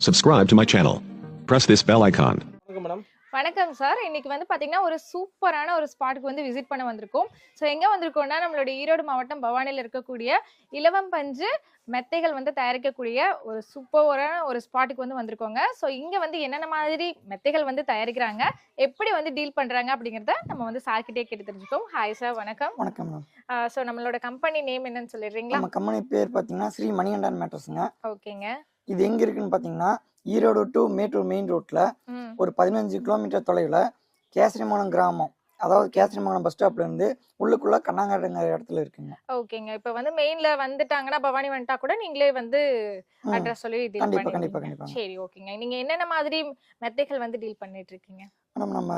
Subscribe to my channel. Press this bell icon. வணக்கம் madam வணக்கம் sir இன்னைக்கு வந்து பாத்தீங்கன்னா ஒரு சூப்பரான ஒரு ஸ்பாட்டுக்கு வந்து விசிட் பண்ண வந்திருக்கோம். ஸோ எங்க வந்திருக்கோம்னா நம்மளுடைய ஈரோடு மாவட்டம் பவானியில் இருக்கக்கூடிய இலவம் பஞ்சு மெத்தைகள் வந்து தயாரிக்கக்கூடிய ஒரு சூப்பரான ஒரு ஸ்பாட்டுக்கு வந்து வந்திருக்கோங்க. ஸோ இங்க வந்து என்னென்ன மாதிரி மெத்தைகள் வந்து தயாரிக்கிறாங்க எப்படி வந்து டீல் பண்றாங்க அப்படிங்கறத நம்ம வந்து சார்கிட்டே கேட்டு தெரிஞ்சுக்கோம் ஹாய் சார் வணக்கம். வணக்கம் ஸோ நம்மளோட கம்பெனி நேம் என்னன்னு சொல்லிடுறீங்களா? நம்ம கம்பெனி பேர் பார்த்தீங்கன்னா ஸ்ரீ மணிகண்டன் மேட்டர்ஸுங்க ஓகேங்க இது எங்க இருக்குன்னு பார்த்தீங்கன்னா ஈரோடு டு மேட்டூர் மெயின் ரோட்ல ஒரு பதினஞ்சு கிலோமீட்டர் தொலைவில் கேசரிமங்கலம் கிராமம். அதாவது கேசரிமங்கலம் பஸ் ஸ்டாப்ல இருந்து உள்ளுக்குள்ள கண்ணாங்காடுங்கிற இடத்துல இருக்குங்க. ஓகேங்க. இப்போ வந்து மெயின்ல வந்துட்டாங்கன்னா பவானி வந்துட்டா கூட நீங்களே வந்து. அட்ரஸ் சொல்லி டீல் கண்டிப்பா கண்டிப்பா கண்டிப்பாங்க. சரி ஓகேங்க. நீங்க என்னென்ன மாதிரி மெத்தைகள் வந்து டீல் பண்ணிட்டு இருக்கீங்க? மேடம் நம்ம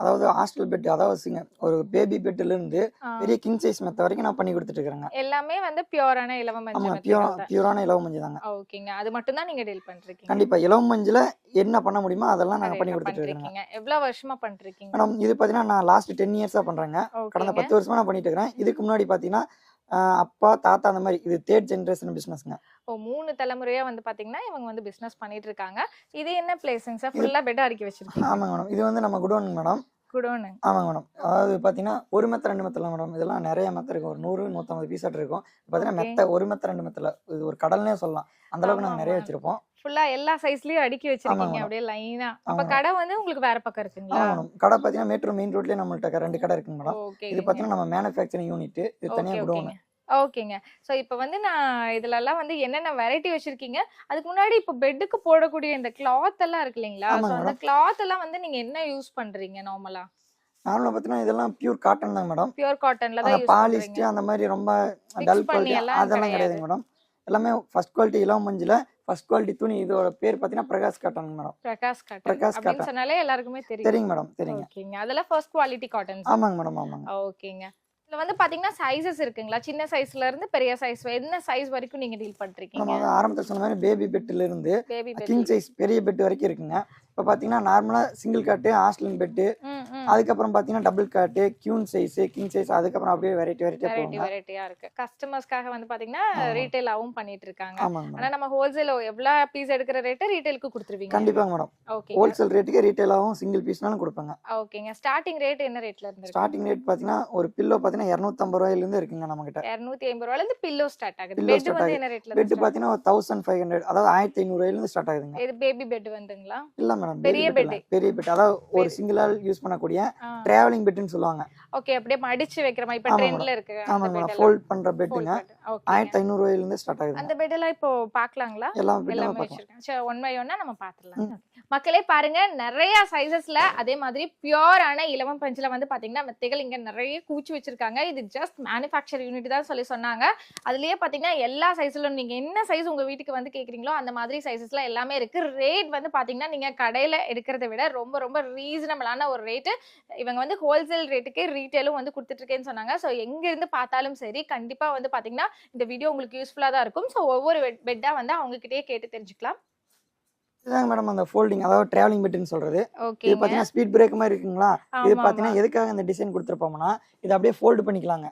அதாவது ஹாஸ்டல் பெட் அதாவது சிங்க ஒரு பேபி பெட்ல இருந்து ஆ, பெரிய கிங் சைஸ் மெத்த வரைக்கும் நான் பண்ணி கொடுத்துட்டு இருக்கிறேங்க. எல்லாமே வந்து பியூரான இலவம் மஞ்சள் மெத்தைகள் பியூரா. பியூரான இலவ மஞ்சள் தாங்க. ஓகேங்க. அது மட்டும் தான் நீங்க டீல் பண்றீங்க. கண்டிப்பா இலவ மஞ்சில் என்ன பண்ண முடியுமோ அதெல்லாம் நாங்கள் பண்ணி கொடுத்துட்டு இருக்கிறோங்க. பண்றீங்க. எவ்வளவு வருஷமா பண்றீங்க? மேடம் இது பார்த்தீங்கன்னா நான் லாஸ்ட் டென் இயர்ஸாக பண்ணுறேங்க கடந்த பத்து வருஷமா நான் பண்ணிட்டு இருக்கிறேன். இதுக்கு முன்னாடி பாத்தீங்கன்னா ஆஹ் அப்பா தாத்தா அந்த மாதிரி இது தேர்ட் ஜென்ரேஷன் பிசினஸ்ங்க ஓ மூணு தலைமுறையா வந்து பாத்தீங்கன்னா இவங்க வந்து பிசினஸ் பண்ணிட்டு இருக்காங்க. இது என்ன பிளேஸுங்க சார் ஃபுல்லா பெட் அடுக்கி வச்சிருக்கீங்க. ஆமாங்க மேடம். இது வந்து நம்ம குடோனுங்க மேடம். குடோனு. ஆமாங்க மேடம். அதாவது பாத்தீங்கன்னா ஒரு மெத்த ரெண்டு மெத்தல மேடம் இதெல்லாம் நிறைய மெத்த இருக்கும். ஒரு நூறு நூத்தம்பது பீஸ் ஆட்டு இருக்கும். பாத்தீங்கன்னா Okay. மெத்த ஒரு மெத்த ரெண்டு மெத்தல இது ஒரு கடல்னே சொல்லலாம். அந்த அளவுக்கு ஆமா, நாங்க நிறைய. வச்சிருப்போம். ஃபுல்லா எல்லா சைஸ்லயும் அடுக்கி வச்சிருக்கீங்க. அப்படியே லைனா அப்ப. கடை வந்து உங்களுக்கு வேற பக்கம் இருக்குங்களா? ஆமா கடை பாத்தீங்கன்னா மேட்டூர் மெயின் ரோட்லயே நம்மள்ட்ட ரெண்டு கடை இருக்குங்க மேடம். இது பாத்தீங்கன்னா நம்ம மேனுஃபேக்சரிங் யூனிட் இது தனியா குடோன். ஓகேங்க. ஸோ இப்போ வந்து நான் இதுல எல்லாம் வந்து என்னென்ன வெரைட்டி வச்சிருக்கீங்க? அதுக்கு முன்னாடி இப்போ பெட்டுக்கு போடக்கூடிய இந்த கிளாத் எல்லாம் இருக்கு இல்லைங்களா? ஸோ அந்த கிளாத் எல்லாம் வந்து நீங்க என்ன யூஸ் பண்றீங்க நார்மலா நார்மலா பாத்தீங்கன்னா இதெல்லாம் பியூர் காட்டன் தான் மேடம் பியூர் காட்டன்ல தான் பாலிஸ்ட் அந்த மாதிரி ரொம்ப டல் குவாலிட்டி அதெல்லாம் கிடையாது. மேடம் எல்லாமே ஃபர்ஸ்ட் குவாலிட்டி இளம் மஞ்சில் ஃபர்ஸ்ட் குவாலிட்டி துணி. இதோட பேர் பார்த்தீங்கன்னா Prakash cotton madam Prakash cotton Prakash cotton. சொன்னாலே எல்லாருக்குமே தெரியும். தெரியுங்க மேடம் தெரியுங்க. ஓகேங்க. அதெல்லாம் ஃபர்ஸ்ட் குவாலிட்டி காட்டன்ஸ் ஆமாங்க மேடம் ஆமாங்க. ஓகேங்க. இதுல வந்து பாத்தீங்கன்னா சைஸஸ் இருக்குங்களா? சின்ன சைஸ்ல இருந்து பெரிய சைஸ் என்ன சைஸ் வரைக்கும் நீங்க டீல் நம்ம பண்றீங்க வந்து ஆரம்பத்தில் சொன்ன மாதிரி பேபி பெட்டில் இருந்து கிங் சைஸ் பெரிய பெட் வரைக்கும் இருக்குங்க. இப்போ பார்த்தீங்கன்னா நார்மலாக சிங்கிள் காட்டு ஹாஸ்டலின் பெட்டு அதுக்கப்புறம் பார்த்தீங்கன்னா டபுள் காட்டு கியூன் சைஸ் கிங் சைஸ் அதுக்கப்புறம் அப்படியே வெரைட்டி வெரைட்டி போகுங்க வெரைட்டியா இருக்கு. கஸ்டமர்ஸ்க்காக வந்து பாத்தீங்கன்னா. ரீட்டைலாவும் பண்ணிட்டு இருக்காங்க. ஆனா நம்ம ஹோல்சேல் எவ்வளவு பீஸ் எடுக்கிற ரேட்டு ரீட்டைலுக்கு கொடுத்துருவீங்க? கண்டிப்பாக மேடம் ஓகே ஹோல்சேல் ரேட்டுக்கு ரீட்டைலாகவும் சிங்கிள் பீஸ்னாலும் கொடுப்பேங்க. ஓகேங்க ஸ்டார்டிங் ரேட் என்ன ரேட்ல இருந்து ஸ்டார்டிங் ரேட் பார்த்தீங்கன்னா ஒரு பில்லோ பார்த்தீங்கன்னா இரநூத்தம்பது ரூபாயிலேருந்து இருக்குங்க நம்மகிட்ட. இருநூத்தி ஐம்பது ரூபாயில இருந்து பில்லோ ஸ்டார்ட் ஆகுது பெட் வந்து. என்ன ரேட்ல பெட் பார்த்தீங்கன்னா ஒரு தௌசண்ட் ஃபைவ் ஹண்ட்ரட் அதாவது ஆயிரத்தி ஐநூறுவாயிலேருந்து ஸ்டார்ட் ஆகுதுங்க. இது பேபி பெட் வந்துங்களா? இல்ல மேடம் பெரிய பெட் பெரிய பெட் அதாவது ஒரு சிங்கிள் யூஸ் பண்ணக்கூடிய டிராவலிங் பெட்னு சொல்லுவாங்க. ஓகே அப்படியே மடிச்சு வைக்கிற மாதிரி. இப்ப ஆமா ட்ரெண்ட்ல இருக்கு bed மேடம் எல்லாம். ஃபோல்ட் பண்ற. Okay. ஆயிரத்தி ஐநூறுவாயில இருந்து ஸ்டார்ட் ஆகுது அந்த பெட் எல்லாம் இப்போ பாக்கலாங்களா? எல்லாமே பார்க்கலாம் வச்சிருக்கேன் சரி ஒன் பை ஒன்னா நம்ம பாத்துடலாம். மக்களே பாருங்க நிறைய சைசஸ்ல அதே மாதிரி பியூரான இலவம் பஞ்சுல வந்து பாத்தீங்கன்னா மெத்தைகள் இங்க நிறைய கூச்சி வச்சிருக்காங்க. இது ஜஸ்ட் மேனுஃபேக்சர் யூனிட் தான் சொல்லி சொன்னாங்க. அதுலயே பாத்தீங்கன்னா எல்லா சைஸ்ல நீங்க என்ன சைஸ் உங்க வீட்டுக்கு வந்து கேக்குறீங்களோ அந்த மாதிரி சைசஸ்ல எல்லாமே இருக்கு. ரேட் வந்து பாத்தீங்கன்னா நீங்க கடையில எடுக்கிறத விட ரொம்ப ரொம்ப ரீசனபிளான ஒரு ரேட்டு இவங்க வந்து ஹோல்சேல் ரேட்டுக்கே ரீட்டைலும் வந்து கொடுத்துட்டு இருக்கேன்னு சொன்னாங்க. ஸோ எங்க இருந்து பார்த்தாலும் சரி கண்டிப்பா வந்து பாத்தீங்கன்னா இந்த வீடியோ உங்களுக்கு யூஸ்ஃபுல்லா தான் இருக்கும். ஸோ ஒவ்வொரு பெட்டா வந்து அவங்க கிட்டயே கேட்டு தெரிஞ்சுக்கலாம். இதுதாங்க மேடம் அந்த ஃபோல்டிங் அதாவது டிராவலிங் பெட்னு சொல்றது. இது பாத்தீங்கன்னா ஸ்பீட் பிரேக் மாதிரி இருக்குங்களா? இது பாத்தீங்கன்னா எதுக்காக இந்த டிசைன் கொடுத்துருப்போம்னா இது அப்படியே ஃபோல்டு பண்ணிக்கலாங்க.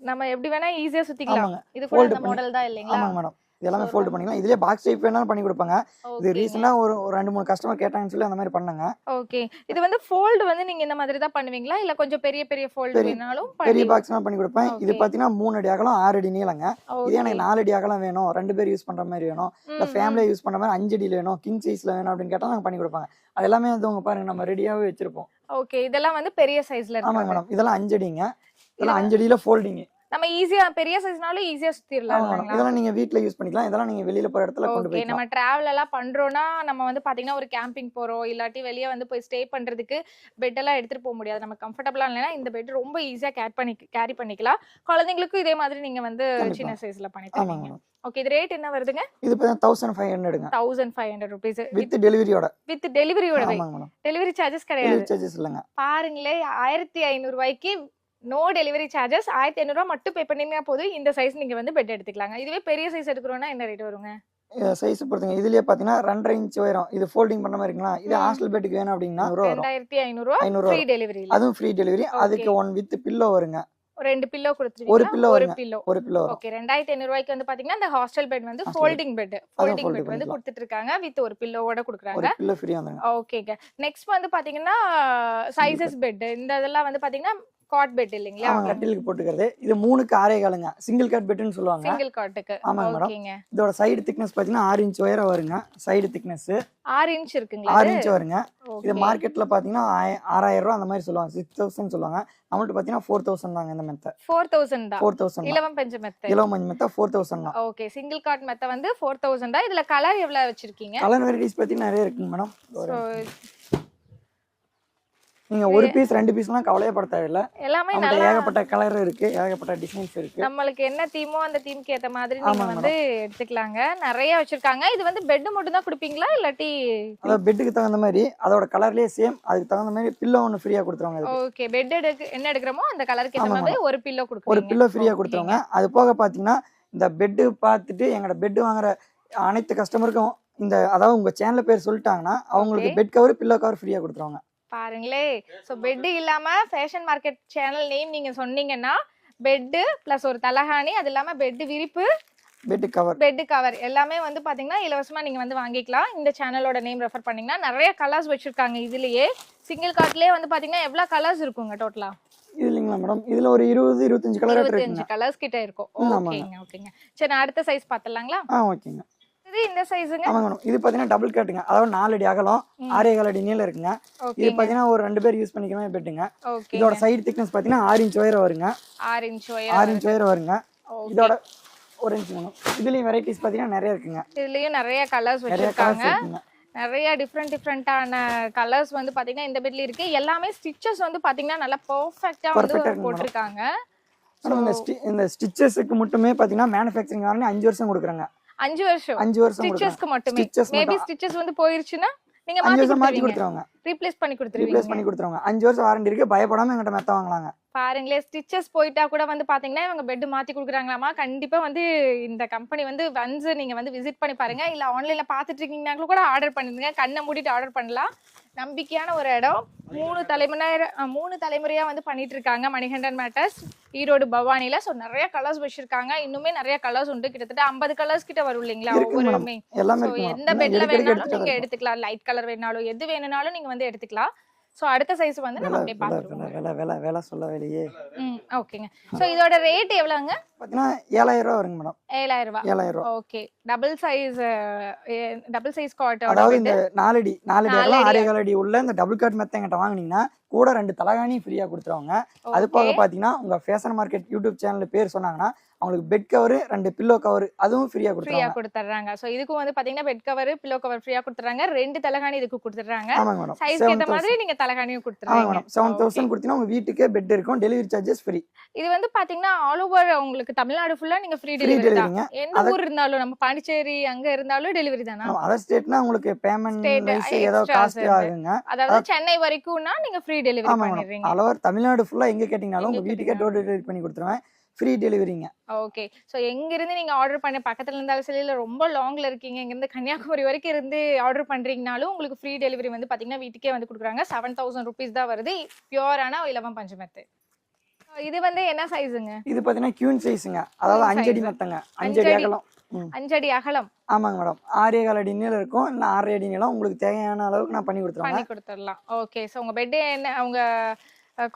நம்ம எப்படி வேணா ஈஸியா சுத்திக்கலாம். இது கூட Fold அந்த பண்ணி- மாடல் தான் இல்லைங்களா? ஆமாங்க மேடம் இது எல்லாமே ஃபோல்டு பண்ணிக்கலாம். இதுலயே பாக்ஸ் டைப் வேணாலும் பண்ணி கொடுப்பாங்க. இது. ரீசெண்டா ஒரு ஒரு ரெண்டு மூணு கஸ்டமர் கேட்டாங்கன்னு சொல்லி அந்த மாதிரி பண்ணாங்க. ஓகே இது வந்து ஃபோல்டு வந்து நீங்க இந்த மாதிரி தான் பண்ணுவீங்களா? இல்ல கொஞ்சம் பெரிய பெரிய ஃபோல்டு வேணாலும் பெரிய பாக்ஸ்லாம் பண்ணி கொடுப்பேன். இது. பாத்தீங்கன்னா மூணு அடி அகலம் ஆறு அடி நீளங்க. இதே எனக்கு நாலு அடி அகலம் வேணும். ரெண்டு பேர் யூஸ் பண்ற மாதிரி வேணும். இல்ல ஃபேமிலியா யூஸ் பண்ற மாதிரி அஞ்சு அடியில வேணும். கிங் சைஸ்ல வேணும் அப்படின்னு கேட்டா நாங்க பண்ணி கொடுப்பாங்க. அது எல்லாமே வந்து உங்க பாருங்க நம்ம ரெடியாவே வச்சிருப்போம். ஓகே இதெல்லாம் வந்து பெரிய சைஸ்ல ஆமாங்க இருக்கு மேடம் இதெல்லாம் அஞ்சு அடிங்க. இதெல்லாம் இதெல்லாம் அஞ்சு அடியில ஃபோல்டிங் நம்ம ஈஸியா பெரிய சைஸ்னாலும் ஈஸியா சுத்திரலாம் இதெல்லாம் நீங்க வீட்ல யூஸ் பண்ணிக்கலாம். இதெல்லாம் நீங்க வெளியில போற இடத்துல கொண்டு போய்க்கலாம். நம்ம டிராவல் எல்லாம் பண்றோம்னா நம்ம வந்து பாத்தீங்கன்னா ஒரு கேம்பிங் போறோம். இல்லாட்டி வெளியே வந்து போய் ஸ்டே பண்றதுக்கு பெட் எல்லாம் எடுத்துட்டு போக முடியாது. நம்ம கம்ஃபர்டபுளா இல்லைன்னா இந்த பெட் ரொம்ப ஈஸியா கேர் பண்ணி கேரி பண்ணிக்கலாம். குழந்தைங்களுக்கும் இதே மாதிரி நீங்க வந்து. சின்ன சைஸ்ல பண்ணி தருவீங்க. ஓகே இது ரேட் என்ன வருதுங்க? இது பார்த்தா thousand five ஹண்ட்ரடுங்க thousand five hundred rupees with டெலிவரியோட with டெலிவரியோட டெலிவரி சார்ஜஸ் கிடையாது. சார்ஜஸ் இல்லைங்க. பாருங்களே ஆயிரத்தி ஐநூறு ரூபாய்க்கு நோ டெலிவரி சார்ஜஸ் ஆயிரத்தி ஐநூறுரூவா மட்டும் பே பண்ணீங்கன்னா போதும். இந்த சைஸ் நீங்க வந்து பெட் எடுத்துக்கலாங்க. இதுவே பெரிய சைஸ் எடுக்கிறோம்னா என்ன ரேட் வருங்க? சைஸ் பொறுத்துங்க. இதுலயே பாத்தீங்கன்னா ரெண்டரை இன்ச் உயரம். இது ஃபோல்டிங் பண்ண மாதிரி இருக்குங்களா? இது. ஹாஸ்டல் பெட்டுக்கு வேணும் அப்படின்னா வரும். ரெண்டாயிரத்தி ஐநூறுரூவா ஐநூறு ஃப்ரீ டெலிவரி அதுவும் ஃப்ரீ டெலிவரி. அதுக்கு ஒன் வித் பில்லோ வருங்க. ரெண்டு பில்லோ ஒரு கொடுத்துருவீங்க ஒரு. பில்லோ ஒரு பில்லோ வரும். ஓகே ரெண்டாயிரத்தி ஐநூறு ரூபாய்க்கு வந்து பாத்தீங்கன்னா இந்த ஹாஸ்டல் பெட் வந்து. ஃபோல்டிங் பெட் ஃபோல்டிங் பெட் வந்து. கொடுத்துட்டு இருக்காங்க வித் ஒரு பில்லோவோட கொடுக்குறாங்க. ஒரு பில்லோ ஃப்ரீயா ஓகேங்க நெக்ஸ்ட் வந்து பாத்தீங்கன்னா சைசஸ் பெட் இந்த இதெல்லாம் வந்து பாத்தீங்கன்னா காட் பெட் இல்லைங்களா? ஆமாங்க கட்டிலுக்கு போட்டுக்கிறது. இது மூணுக்கு ஆறே காலுங்க. சிங்கிள் கட் பெட்டுன்னு சொல்லுவாங்க. சிங்கிள் காட்டுக்கு ஆமாங்க மேடம் இதோட சைடு திக்னஸ் பாத்தீங்கன்னா ஆறு இன்ச் உயரம் வருங்க. சைடு திக்னஸ் ஆறு இன்ச் இருக்குங்களா ஆறு இன்ச் வருங்க. இது. மார்க்கெட்ல பாத்தீங்கன்னா ஆறாயிரம் ரூபா அந்த மாதிரி சொல்லுவாங்க. சிக்ஸ் தௌசண்ட் சொல்லுவாங்க. நம்மள்ட்ட பாத்தீங்கன்னா ஃபோர் தௌசண்ட் தாங்க இந்த மெத்த ஃபோர் தௌசண்ட் தான். ஃபோர் தௌசண்ட் இலவம் பஞ்சு மெத்த கிலோ மஞ்சள் மெத்த ஃபோர் தௌசண்ட் தான். ஓகே சிங்கிள் காட் மெத்த வந்து ஃபோர் தௌசண்ட் தான். இதுல கலர் எவ்வளவு வச்சிருக்கீங்க? கலர் வெரைட்டிஸ் பாத்தீங்கன்னா நிறைய இருக்குங்க மேடம் நீங்க ஒரு பீஸ் ரெண்டு பீஸ்லாம் கவலையே பட தேவையில்ல எல்லாமே நல்லா ஏகப்பட்ட கலர் இருக்கு ஏகப்பட்ட டிசைன்ஸ் இருக்கு நம்மளுக்கு என்ன தீமோ அந்த தீம்க்கு ஏத்த மாதிரி நீங்க வந்து எடுத்துக்கலாங்க நிறைய வச்சிருக்காங்க இது வந்து பெட் மட்டும் தான் கொடுப்பீங்களா இல்லாட்டி பெட்டுக்கு தகுந்த மாதிரி அதோட கலர்லயே சேம் அதுக்கு தகுந்த மாதிரி பில்லோ ஒன்று ஃப்ரீயா கொடுத்துருவாங்க. ஓகே பெட் எடுக்க என்ன எடுக்கிறோமோ அந்த கலருக்கு ஏத்த ஆமாங்க. மாதிரி ஒரு பில்லோ ஒரு கொடுக்குறீங்க பில்லோ ஃப்ரீயா. கொடுத்துருவாங்க அது போக பாத்தீங்கன்னா இந்த பெட்டு பார்த்துட்டு எங்களோட பெட் வாங்குற அனைத்து கஸ்டமருக்கும் இந்த அதாவது உங்க சேனல் பேர் சொல்லிட்டாங்கன்னா அவங்களுக்கு. பெட் கவர் பில்லோ கவர் ஃப்ரீயா கொடுத்துருவாங்க பாருங்களே. சோ பெட் இல்லாம ஃபேஷன் மார்க்கெட் சேனல் நேம் நீங்க சொன்னீங்கன்னா பெட் பிளஸ் ஒரு தலகாணி அது இல்லாம பெட் விரிப்பு பெட் கவர் பெட் கவர் எல்லாமே வந்து பாத்தீங்கன்னா இலவசமா நீங்க வந்து வாங்கிக்கலாம். இந்த சேனலோட நேம் ரெஃபர் பண்ணீங்கன்னா நிறைய கலர்ஸ் வச்சிருக்காங்க இதுலயே. சிங்கிள் கார்ட்லயே வந்து பாத்தீங்கன்னா எவ்வளவு கலர்ஸ் இருக்குங்க டோட்டலா இல்லைங்களா மேடம் இதுல ஒரு இருபது இருபத்தஞ்சு கலர் இருபத்தஞ்சு கலர்ஸ் கிட்ட இருக்கும். ஓகேங்க ஓகேங்க சரி நான் அடுத்த சைஸ் பாத்துலாங்களா ஆ ஓகேங்க இது இந்த சைஸுங்க ஆமாங்க மேடம். இது பாத்தீங்கன்னா டபுள் கட்டுங்க அதாவது நாலு அடி அகலம். ஆறே கால் அடி நீளம் இருக்குங்க. இது பாத்தீங்கன்னா ஒரு ரெண்டு பேர் யூஸ் பண்ணிக்கிற மாதிரி பெட்டுங்க இதோட சைடு திக்னஸ் பாத்தீங்கன்னா ஆறு இன்ச் உயரம் வருங்க. ஆறு இன்ச் ஆறு இன்ச் உயரம் வருங்க. இதோட ஒரு இன்ச் மேடம். இதுலயும் வெரைட்டிஸ் பாத்தீங்கன்னா நிறைய இருக்குங்க. இதுலயும் நிறைய கலர்ஸ் வச்சிருக்காங்க. நிறைய டிஃப்ரெண்ட் டிஃப்ரெண்டான கலர்ஸ் வந்து பாத்தீங்கன்னா இந்த பெட்ல இருக்கு. எல்லாமே ஸ்டிச்சஸ் வந்து பாத்தீங்கன்னா நல்லா பெர்ஃபெக்ட்டா வந்து. போட்டிருக்காங்க. இந்த ஸ்டி இந்த ஸ்டிச்சஸுக்கு மட்டுமே பாத்தீங்கன்னா மேனுஃபேக்சரிங் வாங்கி அஞ்சு வருஷம் கொடுக்குறாங்க. அஞ்சு வருஷம். அஞ்சு வருஷம் ஸ்டிச்சஸ்க்கு மட்டுமே. மேபி. ஸ்டிச்சஸ் வந்து போயிருச்சுன்னா நீங்க அஞ்சு மாத்தி வருஷம் மாத்தி கொடுத்துருவீங்க. ரீப்ளேஸ் பண்ணி ரீப்ளேஸ் கொடுத்துருவீங்க பண்ணி கொடுத்துருவாங்க. அஞ்சு வருஷம் வாரண்டி இருக்கு. பயப்படாம எங்கிட்ட மெத்த வாங்கலாங்க. பாருங்களேன் ஸ்டிச்சஸ் போயிட்டா கூட வந்து பாத்தீங்கன்னா இவங்க பெட் மாத்தி கொடுக்குறாங்களாமா? கண்டிப்பா வந்து இந்த கம்பெனி வந்து வந்து நீங்க வந்து விசிட் பண்ணி பாருங்க. இல்ல ஆன்லைன்ல பாத்துட்டு இருக்கீங்கன்னா கூட ஆர்டர் பண்ணிருங்க கண்ணை மூடிட்டு ஆர்டர் பண்ணலாம். நம்பிக்கையான ஒரு இடம். மூணு தலைமுறை மூணு தலைமுறையா வந்து பண்ணிட்டு இருக்காங்க மணிகண்டன் மேட்டர்ஸ் ஈரோடு பவானில. ஸோ நிறைய கலர்ஸ் வச்சிருக்காங்க. இன்னுமே நிறைய கலர்ஸ் உண்டு. கிட்டத்தட்ட ஐம்பது கலர்ஸ் கிட்ட வரும் இல்லைங்களா. ஒவ்வொருமே எந்த. பெட்ல வேணாலும் நீங்க. எடுத்துக்கலாம். லைட் கலர் வேணாலும் எது வேணும்னாலும் நீங்க வந்து எடுத்துக்கலாம். ஸோ அடுத்த சைஸ் வந்து நம்ம அப்படியே விலை பார்த்துருவோம். விலை விலை விலை சொல்ல வேலையே ம் ஓகேங்க ஸோ இதோட ரேட் எவ்வளோங்க? பாத்தீங்கன்னா ஏழாயிரம் ரூபா வருங்க மேடம். ஏழாயிரம் ரூபாய் ஏழாயிரம் ரூபா. Okay double size double size காட்டோட அதாவது இந்த நாலடி நாலடி அகலம் ஆறே கால் அடி உள்ள இந்த டபுள் கட் மெத்த எங்கிட்ட வாங்குனீங்கன்னா கூட ரெண்டு தலகாணி ஃப்ரீயா கொடுத்துருவாங்க. அது போக பாத்தீங்கன்னா உங்க ஃபேஷன் மார்க்கெட் யூடியூப் சேனல் பேர் சொன்னாங்கன்னா அவங்களுக்கு பெட் கவர் ரெண்டு பில்லோ கவர் அதுவும் ஃப்ரீயா ஃப்ரீயா கொடுத்துட்றாங்க ஸோ இதுக்கும் வந்து பாத்தீங்கன்னா பெட் கவர் பில்லோ கவர் ஃப்ரீயா கொடுத்துறாங்க. ரெண்டு தலகாணி இதுக்கு கொடுத்துட்றாங்க. ஆமாங்க மேடம் செவன் ஏத்த மாதிரி நீங்க தலகாணியும் கொடுத்துறாங்க மேடம் செவன் தௌசண்ட் கொடுத்தீங்கன்னா உங்க வீட்டுக்கே பெட் இருக்கும். டெலிவரி சார்ஜஸ் ஃப்ரீ இது வந்து பாத்தீங்கன்னா ஆல் ஓவர் உங்களுக்கு தமிழ்நாடு ஃபுல்லா நீங்க ஃப்ரீ டெலிவரி தான். எந்த ஊர் இருந்தாலும் நம்ம பாண்டிச்சேரி அங்க இருந்தாலும் டெலிவரி தானா? அதர் ஸ்டேட்னா உங்களுக்கு பேமெண்ட் வைஸ் ஏதோ காஸ்ட். ஆகுங்க. அதாவது சென்னை வரைக்கும்னா நீங்க ஃப்ரீ டெலிவரி மேடம் பண்ணிடுறீங்க. அளவர் தமிழ்நாடு ஃபுல்லா எங்க கேட்டீங்கனாலும் உங்க வீட்டுக்கே டோர் டெலிவரி பண்ணி கொடுத்துருவேன். ஃப்ரீ டெலிவரிங்க ஓகே ஸோ எங்க இருந்து நீங்க ஆர்டர் பண்ண பக்கத்துல இருந்தாலும் சரி இல்ல ரொம்ப லாங்ல இருக்கீங்க இங்க இருந்து கன்னியாகுமரி வரைக்கும் இருந்து ஆர்டர் பண்றீங்கனாலும் உங்களுக்கு ஃப்ரீ டெலிவரி வந்து பாத்தீங்கன்னா வீட்டுக்கே வந்து கொடுக்குறாங்க. செவன் தௌசண்ட் ருபீஸ் தான் வருது. பியூரான இலவம் பஞ்சமெத்து. இது வந்து என்ன சைஸுங்க இது பாத்தீங்கன்னா கியூன் சைஸுங்க அதாவது அஞ்சடி. மெத்தங்க. அஞ்சடி. அகலம். அஞ்சடி அகலம். ஆமாங்க மேடம் ஆறே கால் அடி நீளம் இருக்கும். இல்லை ஆறரை அடி நீளம். உங்களுக்கு தேவையான அளவுக்கு நான் பண்ணி கொடுத்துருவேன் பண்ணி கொடுத்துடலாம். ஓகே ஸோ உங்க பெட் என்ன அவங்க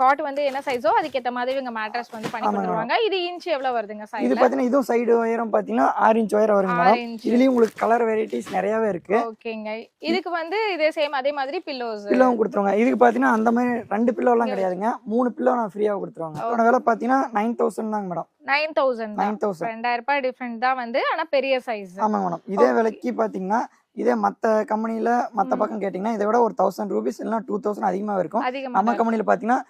காட் வந்து என்ன சைஸோ அதுக்கேத்த மாதிரி இவங்க மேட்ரஸ் வந்து பண்ணி. கொடுத்துருவாங்க. இது இன்ச் எவ்வளவு வருதுங்க இது சைஸ்ல பாத்தீங்கன்னா இதுவும் சைடு உயரம் பாத்தீங்கன்னா ஆறு இன்ச் உயரம் வருங்க மேடம் இதுலயும் உங்களுக்கு கலர் வெரைட்டிஸ் நிறையவே இருக்கு. ஓகேங்க. இதுக்கு வந்து இதே சேம் அதே மாதிரி பில்லோஸ் பில்லோவும் கொடுத்துருவாங்க. இதுக்கு பாத்தீங்கன்னா அந்த மாதிரி ரெண்டு பில்லோலாம் கிடையாதுங்க. மூணு பில்லோ நான் ஃப்ரீயாக கொடுத்துருவாங்க. அதோட விலை பாத்தீங்கன்னா நைன் தௌசண்ட் தாங்க madam nine thousand nine thousand ரெண்டாயிரம் ரூபாய் டிஃப்ரெண்ட் தான் வந்து ஆனா பெரிய சைஸ் ஆமாங்க மேடம் இதே விலைக்கு பாத்தீங்கன்னா இதே மத்த கம்பெனில மத்த பக்கம் கேட்டீங்கன்னா இதை விட ஒரு தௌசண்ட் ருபீஸ் இல்லைன்னா டூ தௌசண்ட் அதிகமாக இருக்கும். நம்ம கம்பெனில பாத்தீங்கன்னா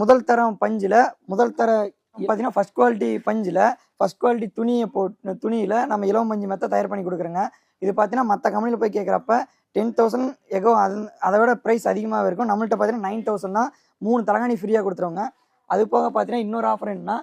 முதல் தரம் பஞ்சுல முதல் தர பாத்தீங்கன்னா ஃபர்ஸ்ட் குவாலிட்டி பஞ்சுல ஃபர்ஸ்ட் குவாலிட்டி துணியை போட்டு துணியில நம்ம இலவம் பஞ்சு மெத்த தயார் பண்ணி கொடுக்குறோங்க. இது பாத்தீங்கன்னா மத்த கம்பெனில போய் கேட்குறப்ப டென் தௌசண்ட் எகோ அது அதை விட ப்ரைஸ் அதிகமாக இருக்கும். நம்மள்ட்ட பார்த்தீங்கன்னா நைன் தௌசண்ட் தான் மூணு தலகாணி ஃப்ரீயாக கொடுத்துருவாங்க. அது போக பார்த்தீங்கன்னா இன்னொரு ஆஃபர் என்னன்னா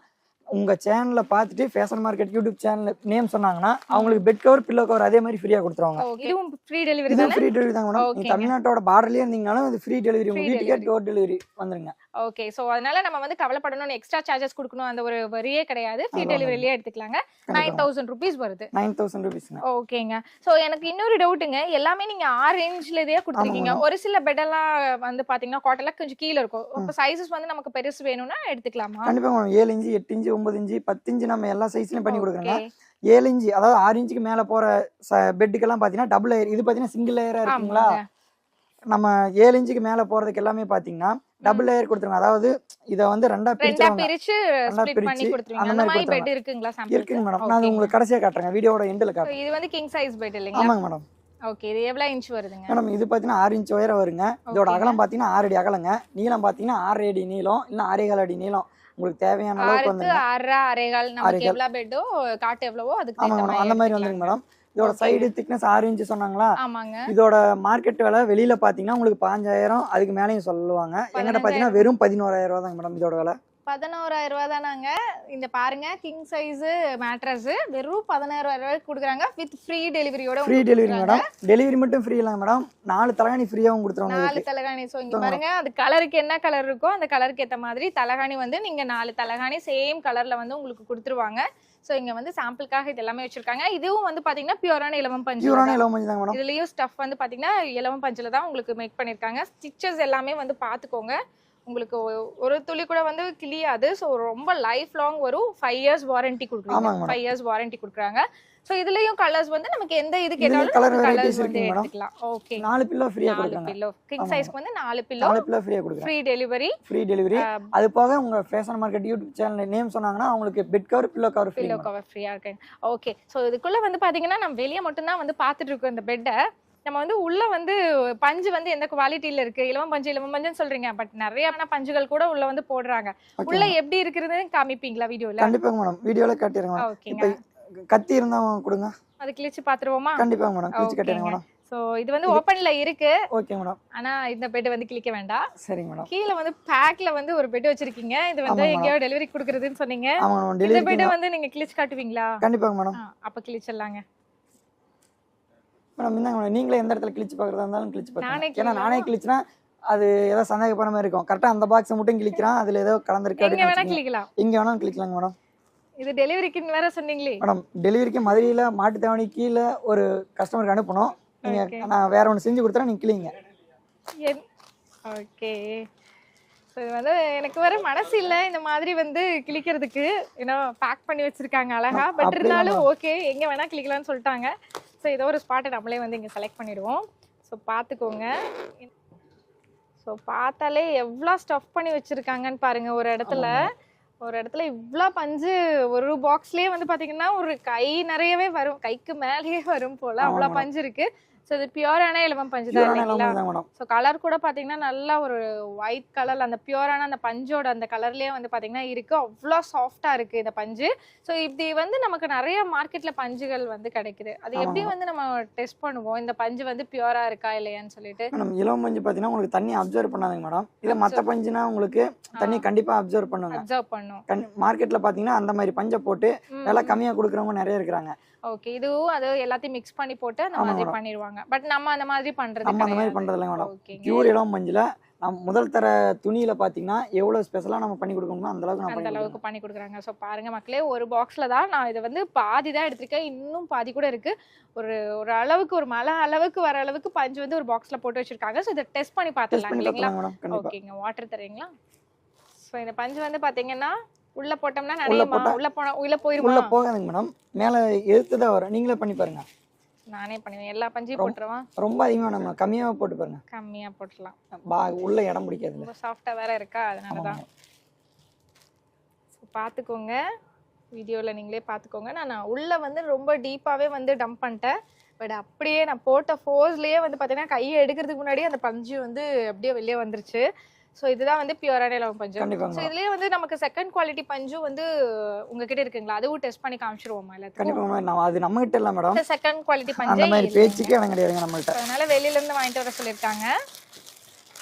உங்க சேனல்ல பார்த்துட்டு fashion market YouTube channel name சொன்னாங்கன்னா அவங்களுக்கு பெட் கவர் பில்லோ கவர் அதே மாதிரி ஃப்ரீயா கொடுத்துருவாங்க. இதுவும் ஃப்ரீ டெலிவரி தானே? ஃப்ரீ டெலிவரி தாங்க மேடம். Okay. நீங்க தமிழ்நாட்டோட பார்டர்லயே இருந்தீங்கனாலும் இது ஃப்ரீ டெலிவரி உங்க Free வீட்டுக்கே. டோர் டெலிவரி வந்துருங்க. ஓகே சோ அதனால நம்ம வந்து கவலைப்படணும் எக்ஸ்ட்ரா சார்ஜஸ் கொடுக்கணும். அந்த ஒரு வரியே கிடையாது. ஃப்ரீ டெலிவரியிலே எடுத்துக்கலாங்க. நைன் தௌசண்ட் ருபீஸ் வருது. நைன் தௌசண்ட் ருபீஸ்ங்க ஓகேங்க சோ எனக்கு இன்னொரு டவுட்டுங்க எல்லாமே நீங்க ஆறு ரேஞ்ச்ல இதே கொடுத்துருக்கீங்க. ஒரு சில பெட் எல்லாம் வந்து பாத்தீங்கன்னா காட்டெல்லாம் கொஞ்சம் கீழ இருக்கும். இப்போ சைஸஸ் வந்து நமக்கு பெருசு வேணும்னா எடுத்துக்கலாமா? கண்டிப்பா மேடம். ஏழு இன்ச்சு எட்டு இன்ச்சு ஒன்பது இன்ச்சு பத்து இன்ச்சு நம்ம எல்லா சைஸ்லயும் பண்ணி கொடுக்குறோங்க. ஏழு இன்ச்சு அதாவது ஆறு இன்ச்சுக்கு மேல போற பெட்டுக்கெல்லாம் பாத்தீங்கன்னா டபுள் லேயர் இது பாத்தீங்கன்னா சிங்கிள் லேயரா இருக்குங்களா. நம்ம ஏழு இன்ச்சுக்கு மேல போறதுக்கு எல்லாமே பாத்தீங்கன்னா டபுள் லேயர் கொடுத்துருங்க அதாவது இத வந்து ரெண்டா பிரிச்சு அந்த மாதிரி பெட். இருக்குங்களா இருக்குங்க மேடம் நான் உங்களுக்கு கடைசியா காட்டுறேன் வீடியோட எண்டில் காட்டுறேன். இது வந்து கிங் சைஸ் பெட் இல்லைங்களா? ஆமாங்க மேடம் ஓகே இது எவ்வளவு இன்ச் வருதுங்க? மேடம் இது பாத்தீங்கன்னா ஆறு இன்ச் உயரம் வருங்க. இதோட. அகலம் பாத்தீங்கன்னா ஆறு அடி அகலங்க. நீளம் பாத்தீங்கன்னா ஆறு அடி நீளம். இல்ல ஆறே கால் அடி நீளம். உங்களுக்கு தேவையான அளவுக்கு வந்துருங்க. ஆறரை அரைகால் நமக்கு. எவ்வளவு பெட்டோ காட்டு எவ்வளவோ அதுக்கு ஆமாங்க மேடம் அந்த மாதிரி. வந்துருங்க மேடம் இதோட. சைடு திக்னஸ் ஆறு இன்ச் சொன்னாங்களா? இதோட மார்க்கெட் விலை வெளியில பாத்தீங்கன்னா உங்களுக்கு பாஞ்சாயிரம் அதுக்கு மேலேயும் சொல்லுவாங்க. எங்கிட்ட பாத்தீங்கன்னா வெறும் பதினோராயிரம் ரூபா தாங்க மேடம் இதோட விலை. பதினோராயிரம் ரூபாய் தானாங்க இந்த பாருங்க கிங் சைஸ் மேட்ரஸ் வெறும் பதினாயிரம் ரூபாய்க்கு கொடுக்குறாங்க. வித் ஃப்ரீ டெலிவரியோட ஃப்ரீ டெலிவரி மேடம் டெலிவரி மட்டும் ஃப்ரீ இல்லைங்க மேடம் நாலு தலைகாணி ஃப்ரீயாவும் கொடுத்துருவாங்க நாலு தலகாணி. சோ இங்க. பாருங்க அது கலருக்கு என்ன கலர் இருக்கோ அந்த கலருக்கு ஏத்த மாதிரி தலகாணி வந்து நீங்க நாலு தலகாணி சேம் கலர்ல வந்து உங்களுக்கு கொடுத்துருவாங்க. சோ இங்க வந்து சாம்பிளுக்காக இது எல்லாமே வச்சிருக்காங்க. இதுவும் வந்து பாத்தீங்கன்னா பியூரான இலவம் பஞ்சு பியூரான இலவம் மஞ்சள் தாங்க மேடம் இதுலயும் ஸ்டஃப் வந்து பாத்தீங்கன்னா இலவம் பஞ்சுல தான் உங்களுக்கு மேக் பண்ணிருக்காங்க. ஸ்டிச்சஸ் எல்லாமே வந்து பாத்துக்கோங்க. உங்களுக்கு ஒரு துளி கூட வந்து கிளியாது ஸோ ரொம்ப லைஃப் லாங் வரும் ஃபைவ் இயர்ஸ் வாரண்டி கொடுக்குறாங்க. ஃபைவ் இயர்ஸ் வாரண்டி கொடுக்குறாங்க. ஸோ இதுலயும் கலர்ஸ் வந்து நமக்கு எந்த இது கேட்டாலும் வந்து இருக்குங்க madam. எடுத்துக்கலாம். ஓகே நாலு பில்லோ ஃப்ரீயா கொடுக்குறாங்க பில்லோ கிங். சைஸ்க்கு வந்து நாலு பில்லோ நாலு பில்லோ ஃப்ரீயா கொடுக்குறாங்க ஃப்ரீ டெலிவரி ஃப்ரீ டெலிவரி அது போக உங்க fashion market YouTube channel name சொன்னாங்கன்னா அவங்களுக்கு bed cover pillow cover free pillow cover ஃப்ரீயா இருக்கு. ஓகே ஸோ இதுக்குள்ள வந்து பாத்தீங்கன்னா நம்ம வெளியே மட்டும்தான் வந்து பார்த்துட்டு இருக்கோம் இந்த பெட்டை நம்ம வந்து உள்ள வந்து பஞ்சு வந்து எந்த குவாலிட்டியில இருக்கு? இலவம் பஞ்சு இலவம் பஞ்சுன்னு சொல்றீங்க. பட் நிறைய பஞ்சுகள் கூட உள்ள வந்து போடுறாங்க. உள்ள எப்படி இருக்குதுன்னு காமிப்பீங்களா வீடியோல? கண்டிப்பாங்க மேடம் வீடியோல மேடம் இப்போ கத்தி இருந்தா கொடுங்க. அது கிழிச்சு பாத்துருவோமா? கண்டிப்பாங்க மேடம் கிழிச்சு காட்டிடுங்க ஓகேங்க. மேடம் சோ இது வந்து ஓப்பன்ல இருக்கு. ஓகே மேடம் ஆனா இந்த பெட் வந்து கிழிக்க வேண்டாம். சரிங்க மேடம் கீழ வந்து பேக்ல வந்து ஒரு பெட் வச்சிருக்கீங்க. இது வந்து. எங்கேயோ டெலிவரி கொடுக்குறதுன்னு சொன்னீங்க. இந்த பெட் வந்து நீங்க கிழிச்சு காட்டுவீங்களா? கண்டிப்பாங்க மேடம் அப்ப கிழிச்சிடலாங்க. மேடம் இந்தாங்க மேடம் நீங்களே எந்த இடத்துல கிழிச்சு பார்க்கறதா இருந்தாலும் கிழிச்சு பாருங்க ஏன்னா நானே? கிழிச்சுனா அது ஏதோ சந்தேகப்படுற மாதிரி இருக்கும் கரெக்டா அந்த பாக்ஸை மட்டும் கிழிக்கிறான். அதுல ஏதோ கலந்துருக்கு எங்க வேணா கிழிக்கலாம். எங்க வேணாலும் கிழிக்கலாங்க மேடம் இது டெலிவரிக்குன்னு வேற சொன்னீங்களே. மேடம் டெலிவரிக்கு மதுரையில மாட்டுத்தாவணி கீழே ஒரு கஸ்டமருக்கு அனுப்பணும். நீங்க Okay. நான் வேற ஒன்று செஞ்சு கொடுத்துறேன் நீங்க கிளிங்க. ஓகே ஸோ இது வந்து எனக்கு வேற மனசு இல்ல. இந்த மாதிரி வந்து கிழிக்கிறதுக்கு. ஏன்னா பேக் பண்ணி வச்சிருக்காங்க அழகா. பட் இருந்தாலும் ஓகே எங்க வேணா கிளிக்கலாம்னு சொல்லிட்டாங்க. ஸோ ஏதோ ஒரு ஸ்பாட்டை நம்மளே வந்து இங்க செலக்ட் பண்ணிடுவோம். ஸோ பார்த்துக்கோங்க ஸோ பார்த்தாலே எவ்வளோ ஸ்டஃப் பண்ணி வச்சிருக்காங்கன்னு பாருங்க ஒரு இடத்துல. ஒரு இடத்துல இவ்ளோ பஞ்சு ஒரு பாக்ஸ்லயே வந்து பாத்தீங்கன்னா ஒரு கை நிறையவே வரும் கைக்கு மேலேயே வரும் போல அவ்வளோ. பஞ்சு இருக்கு ஸோ இது பியூரான இலவம் பஞ்சு தான் ஸோ கலர் கூட பார்த்தீங்கன்னா நல்லா ஒரு ஒயிட் கலர் அந்த பியூரான அந்த பஞ்சோட அந்த கலர்லேயே வந்து பார்த்தீங்கன்னா இருக்கு. அவ்வளோ சாஃப்டாக இருக்கு இந்த பஞ்சு. ஸோ இப்படி வந்து நமக்கு நிறைய மார்க்கெட்ல பஞ்சுகள் வந்து கிடைக்குது. அது எப்படி. வந்து நம்ம டெஸ்ட் பண்ணுவோம்? இந்த பஞ்சு வந்து பியூரா இருக்கா இல்லையான்னு சொல்லிட்டு. மேடம் இளம் பஞ்சு பார்த்தீங்கன்னா உங்களுக்கு தண்ணி அப்சர்வ் பண்ணாதுங்க மேடம். இதே மற்ற பஞ்சுனா உங்களுக்கு தண்ணி கண்டிப்பா அப்சர்வ் பண்ணுங்க. அப்சர்வ் பண்ணும். கண் மார்க்கெட்ல பாத்தீங்கன்னா அந்த மாதிரி பஞ்சை போட்டு விலை கம்மியா கொடுக்குறவங்க நிறைய இருக்கிறாங்க. ஓகே இதுவும் அது எல்லாத்தையும் மிக்ஸ் பண்ணி போட்டு அந்த மாதிரி madam. பண்ணிடுவாங்க பட் நம்ம அந்த மாதிரி பண்றது நம்ம அந்த மாதிரி பண்றது இல்லைங்க மேடம் பியூர் இளம் பஞ்சுல நம்ம முதல் தர துணியில பாத்தீங்கன்னா எவ்வளவு ஸ்பெஷலா நம்ம பண்ணி கொடுக்கணுமோ அந்த அளவுக்கு நான் அந்த. அளவுக்கு பண்ணி கொடுக்குறாங்க. ஸோ பாருங்க மக்களே ஒரு பாக்ஸ்ல தான் நான் இதை வந்து பாதி தான் எடுத்திருக்கேன். இன்னும் பாதி கூட இருக்கு. ஒரு ஒரு அளவுக்கு ஒரு மலை அளவுக்கு வர அளவுக்கு பஞ்சு வந்து ஒரு பாக்ஸ்ல போட்டு வச்சிருக்காங்க. ஸோ இதை டெஸ்ட் பண்ணி பண்ணி இல்லைங்களா? ஓகேங்க வாட்டர் தரீங்களா? ஸோ இந்த பஞ்சு வந்து பாத்தீங்கன்னா உள்ள போட்டோம்னா உள்ள போட்டா- உள்ள போனா உள்ள உள்ள போயிருமா போகாதுங்க மேடம். மேல எடுத்து தான் வரும். நீங்களே பண்ணி பாருங்க. நானே பண்ணுவேன் எல்லா பஞ்சையும் போட்டுருவான் ரொம்ப அதிகமா நம்ம கம்மியா போட்டு பாருங்க. கம்மியா போட்டுடலாம் பா உள்ள இடம் பிடிக்காதுல்ல ரொம்ப சாஃப்டா வேற இருக்கா? அதனால தான். பார்த்துக்கோங்க வீடியோவில் நீங்களே பார்த்துக்கோங்க நான் நான் உள்ளே வந்து ரொம்ப டீப்பாகவே வந்து டம்ப் பண்ணிட்டேன். பட் அப்படியே நான் போட்ட ஃபோர்ஸ்லேயே வந்து பார்த்தீங்கன்னா கையை எடுக்கிறதுக்கு முன்னாடி அந்த பஞ்சு வந்து அப்படியே வெளியே வந்துருச்சு. ஸோ இதுதான் வந்து பியூரான இலவம் பஞ்சு. ஸோ இதுலேயே வந்து நமக்கு செகண்ட் குவாலிட்டி பஞ்சும் வந்து உங்ககிட்ட இருக்குங்களா? அதுவும் டெஸ்ட் பண்ணி காமிச்சிருவோமா எல்லாத்துக்கும்? கண்டிப்பா மேடம் நான் அது நம்ம கிட்ட இல்ல மேடம் செகண்ட் குவாலிட்டி அந்த பஞ்சே மாதிரி இல்லை. பேச்சுக்கே இடம் கிடையாதுங்க நம்மள்ட்ட அதனால வெளியில இருந்து வாங்கிட்டு வர சொல்லியிருக்காங்க.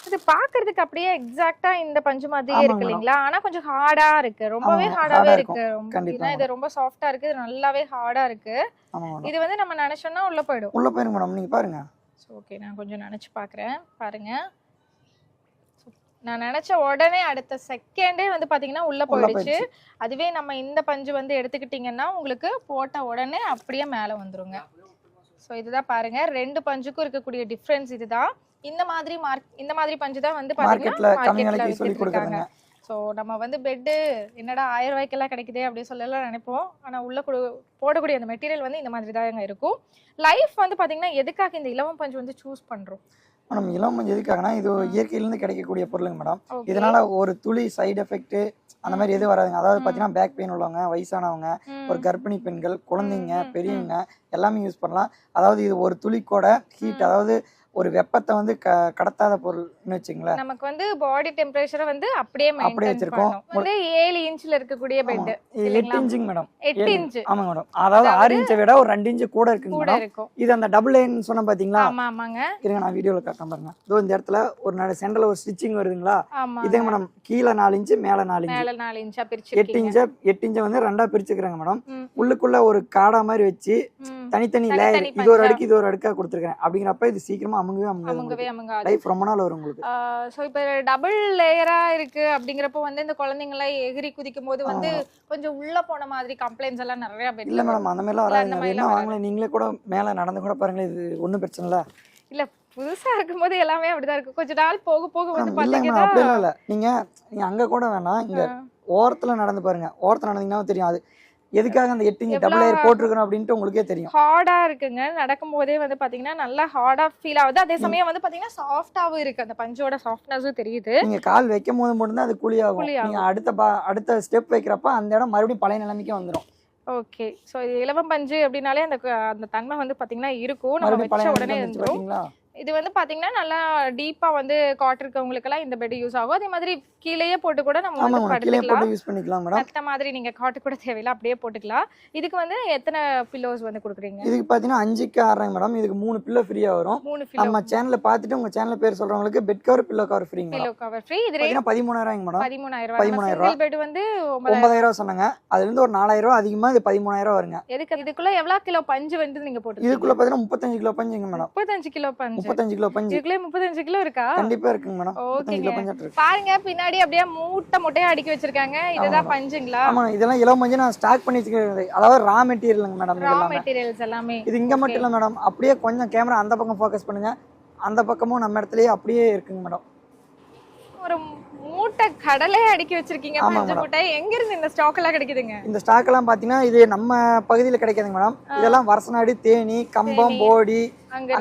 இது பாக்குறதுக்கு அப்படியே எக்ஸாக்ட்டா இந்த பஞ்சு மாதிரியே இருக்கு. இல்லைங்களா? ஆனா கொஞ்சம் ஹார்டா இருக்கு. ரொம்பவே ஹார்டாவே இருக்கு. ஏன்னா இது ரொம்ப சாஃப்டா இருக்கு. இது நல்லாவே ஹார்டா இருக்கு. இது வந்து நம்ம நினைச்சோம்னா உள்ள போயிடும். உள்ள போயிருங்க மேடம் நீங்க பாருங்க. ஓகே நான் கொஞ்சம் நினைச்சு பாக்குறேன் பாருங்க. நான் நினைச்ச உடனே அடுத்த செகண்டே வந்து பாத்தீங்கன்னா உள்ள போயிடுச்சு. அதுவே நம்ம இந்த பஞ்சு வந்து எடுத்துக்கிட்டீங்கன்னா உங்களுக்கு போட்ட உடனே அப்படியே மேல வந்துருங்க. ஸோ இதுதான் பாருங்க. ரெண்டு பஞ்சுக்கும் இருக்கக்கூடிய டிஃப்ரென்ஸ் இதுதான். இந்த மாதிரி மார்க் இந்த மாதிரி பஞ்சு தான் வந்து கம்மி மார்க்கெட்ல சொல்லி கொடுக்குறாங்க ஸோ நம்ம வந்து பெட்டு என்னடா ஆயிரம் ரூபாய்க்கெல்லாம் கிடைக்குதே அப்படின்னு சொல்லலாம் நினைப்போம். ஆனா உள்ள கொடு போடக்கூடிய அந்த மெட்டீரியல் வந்து இந்த மாதிரி தாங்க இருக்கும். லைஃப் வந்து பாத்தீங்கன்னா எதுக்காக இந்த இலவம் பஞ்சு வந்து சூஸ் பண்றோம்? மேடம் இளம் மஞ்சள் எதுக்காகனா இது இயற்கையிலிருந்து கிடைக்கக்கூடிய பொருளுங்க மேடம். இதனால ஒரு துளி சைடு எஃபெக்ட் அந்த மாதிரி எதுவும் வராதுங்க. அதாவது பாத்தீங்கன்னா பேக் பெயின் உள்ளவங்க வயசானவங்க. ஒரு கர்ப்பிணி பெண்கள் குழந்தைங்க பெரியவங்க எல்லாமே யூஸ் பண்ணலாம். அதாவது இது ஒரு துளி கூட ஹீட் அதாவது ஒரு வெப்பத்தை வந்து க கடத்தாத பொருள்னு வச்சுங்களேன். நமக்கு வந்து பாடி டெம்பரேச்சரை வந்து அப்படியே அப்படியே வச்சிருக்கோம். வந்து ஏழு இன்ச்ல இருக்கக்கூடிய பெட் எட்டு? இன்ச்சுங்க மேடம். எட்டு இன்ச் ஆமாங்க மேடம். அதாவது ஆறு இன்ச்சை விட ஒரு ரெண்டு இன்ச்சு கூட இருக்குங்க மேடம். இருக்கும். இது அந்த டபுள் லைன் சொன்ன பாத்தீங்களா? ஆமா ஆமாங்க. இருங்க நான் வீடியோல காட்டுறேன் பாருங்க. இதோ இந்த இடத்துல ஒரு நடு சென்டர்ல ஒரு ஸ்டிச்சிங் வருதுங்களா? இதே மேடம் கீழே நாலு இன்ச்சு மேல நாலு இன்ச்சு மேல நாலு இன்ச்சா எட்டு பிரிச்சிருக்கீங்க. இன்ச்சை எட்டு இன்ச்சை வந்து ரெண்டா பிரிச்சுக்கிறாங்க மேடம். உள்ளுக்குள்ள ஒரு காடா மாதிரி வச்சு. தனித்தனி லேயர் இது ஒரு. அடுக்கு இது ஒரு அடுக்கா கொடுத்துருக்கேன் அப்படிங்கிறப்ப இது சீக்கிரமா அமுங்கவே அமுங்கவே அமுங்க லைஃப் ரொம்ப நாள் வரும் உங்களுக்கு. ஸோ இப்போ டபுள் லேயரா இருக்கு அப்படிங்கிறப்போ வந்து இந்த குழந்தைங்க எல்லாம் எகிரி குதிக்கும் போது வந்து கொஞ்சம் உள்ள போன மாதிரி கம்ப்ளைண்ட்ஸ் எல்லாம் நிறைய இல்ல மேடம் அந்த மாதிரிலாம் மாதிரிலாம் என்ன வராது. வாங்கல நீங்களே கூட மேல நடந்து கூட பாருங்களேன் இது ஒண்ணும் பிரச்சனை இல்ல. இல்ல புதுசா இருக்கும்போது எல்லாமே அப்படிதான் இருக்கு. கொஞ்ச நாள் போக போக வந்து பாத்தீங்கன்னா அப்படிலாம் இல்ல. நீங்க நீங்க அங்க கூட வேணாம். இங்க. ஓரத்துல நடந்து பாருங்க. ஓரத்துல நடந்தீங்கன்னா தெரியும். அது எதுக்காக அந்த எட்டு இன்ச் எவ்வளவு டபுள் லேயர் போட்டிருக்கணும் அப்படின்ட்டு உங்களுக்கே தெரியும். ஹார்டா இருக்குங்க. நடக்கும் போதே வந்து பாத்தீங்கன்னா நல்லா ஹார்டா ஃபீல் ஆகுது. அதே சமயம் வந்து பாத்தீங்கன்னா சாஃப்டாவும் இருக்கு. அந்த பஞ்சோட சாஃப்ட்னஸும் தெரியுது. நீங்க கால் வைக்கும் போது மட்டும்தான் அது குழி ஆகும் குழி நீங்க அடுத்த அடுத்த ஸ்டெப் வைக்கிறப்ப அந்த இடம் மறுபடியும் பழைய நிலைமைக்கு வந்துரும். ஓகே சோ இது இலவம் பஞ்சு அப்படின்னாலே அந்த அந்த தன்மை வந்து பாத்தீங்கன்னா இருக்கும். நம்ம வச்ச உடனே இருந்துரும் இது வந்து பாத்தீங்கன்னா நல்லா டீப்பா வந்து காட் இருக்கவங்களுக்கு எல்லாம் இந்த பெட் யூஸ் ஆகும். அதே மாதிரி கீழேயே போட்டு கூட நம்ம வந்து படுத்துக்கலாம். போட்டு யூஸ் பண்ணிக்கலாம் மேடம் மத்த மாதிரி நீங்க காட்டு கூட தேவையில்ல அப்படியே போட்டுக்கலாம். இதுக்கு வந்து எத்தனை பில்லோஸ் வந்து கொடுக்குறீங்க? இதுக்கு பாத்தீங்கன்னா அஞ்சுக்கு ஆறாங்க மேடம் இதுக்கு மூணு பில்லோ ஃப்ரீயா வரும். மூணு நம்ம சேனல்ல பாத்துட்டு உங்க சேனல் பேர் சொல்றவங்களுக்கு பெட் கவர் பில்லோ கவர் ஃப்ரீங்க பில்லோ கவர் ஃப்ரீ இது ரேட் பதிமூணாயிரம் மேடம் பதிமூணாயிரம் பதிமூணாயிரம் பெட் வந்து ஒன்பதாயிரம். சொன்னாங்க. அதுல இருந்து ஒரு நாலாயிரம் ரூபா அதிகமா இது பதிமூணாயிரம் வருங்க. எதுக்கு? இதுக்குள்ள எவ்வளவு கிலோ பஞ்சு வந்து நீங்க போட்டுருக்கீங்க? இதுக்குள்ள பாத்தீங்கன்னா முப்பத்தஞ்சு கிலோ பஞ்சுங்க மேடம் முப்பத்தஞ்சு கிலோ பஞ்சு. முப்பத்தஞ்சு கிலோ பஞ்சு. இதுக்குள்ளே முப்பத்தஞ்சு கிலோ இருக்கா? கண்டிப்பா இருக்குங்க மேடம். கிலோ பஞ்சு இருக்கு. பாருங்க பின்னாடி அப்படியே மூட்டை மூட்டையா அடுக்கி வச்சிருக்காங்க. இதுதான் பஞ்சுங்களா? ஆமா இதெல்லாம் இளம் மஞ்சள் நான் ஸ்டாக் பண்ணி வச்சுக்கிறது அதாவது ரா மெட்டீரியலுங்க மேடம் ரா மெட்டீரியல்ஸ் எல்லாமே. இது இங்க மட்டும் இல்ல மேடம். அப்படியே கொஞ்சம் கேமரா அந்த பக்கம் ஃபோக்கஸ் பண்ணுங்க. அந்த பக்கமும் நம்ம இடத்துலயே அப்படியே இருக்குங்க மேடம். ஒரு மூட்டை கடலே அடுக்கி வச்சிருக்கீங்க பஞ்சு. மூட்டை. எங்க இருந்து இந்த ஸ்டாக் எல்லாம் கிடைக்குதுங்க? இந்த ஸ்டாக் எல்லாம் பாத்தீங்கன்னா இது நம்ம பகுதியில கிடைக்காதுங்க மேடம். இதெல்லாம் வருசநாடு தேனி கம்பம். போடி அங்க